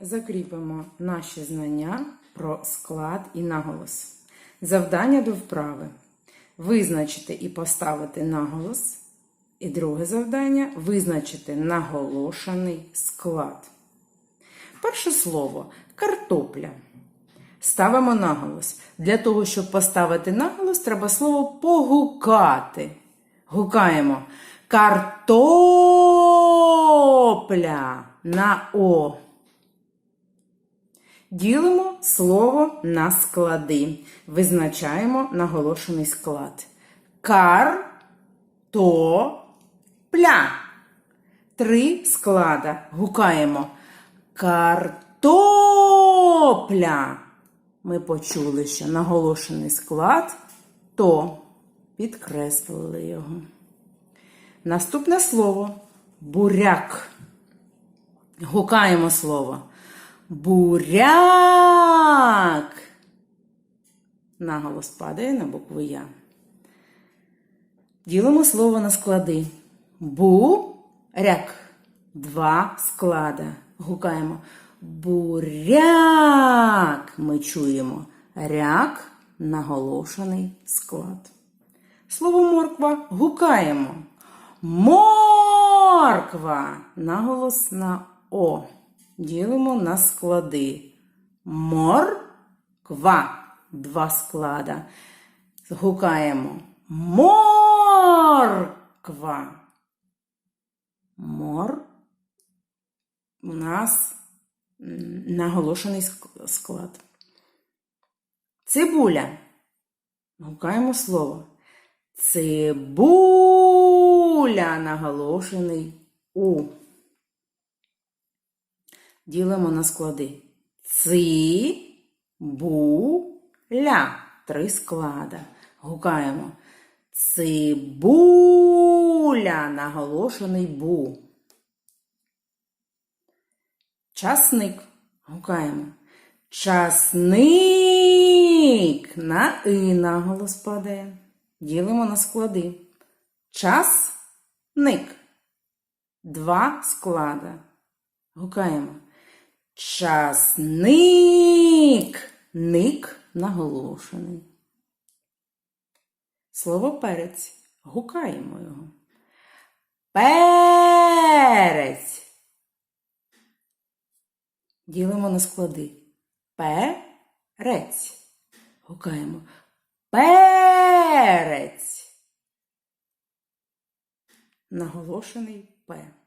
закріпимо наші знання про склад і наголос. Завдання до вправи. Визначити і поставити наголос. І друге завдання визначити наголошений склад. Перше слово картопля. Ставимо наголос. Для того, щоб поставити наголос, треба слово погукати. Гукаємо картопля на О. Ділимо слово на склади. Визначаємо наголошений склад. Кар-то-пля. Три склада. Гукаємо. Картопля. Ми почули, що наголошений склад то підкреслили його. Наступне слово буряк. Гукаємо слово. Буряк. Наголос падає на букву Я. Ділимо слово на склади. Буряк. Два склада. Гукаємо. Буряк. Ми чуємо. Ряк наголошений склад. Слово морква гукаємо. Морква. Наголос на О. Ділимо на склади. Морква. Два склада. Гукаємо. Морква. Мор. У нас наголошений склад. Цибуля. Гукаємо слово. Цибуля наголошений у. Ділимо на склади. Цибуля. Три склада. Гукаємо. Цибуля наголошений бу. Часник. Гукаємо. Часник на и наголос падає. Ділимо на склади. Часник. Два склада. Гукаємо. Часник. Ник наголошений. Слово перець. Гукаємо його. Перець. Ділимо на склади. Перець. Гукаємо. Перець. Наголошений П.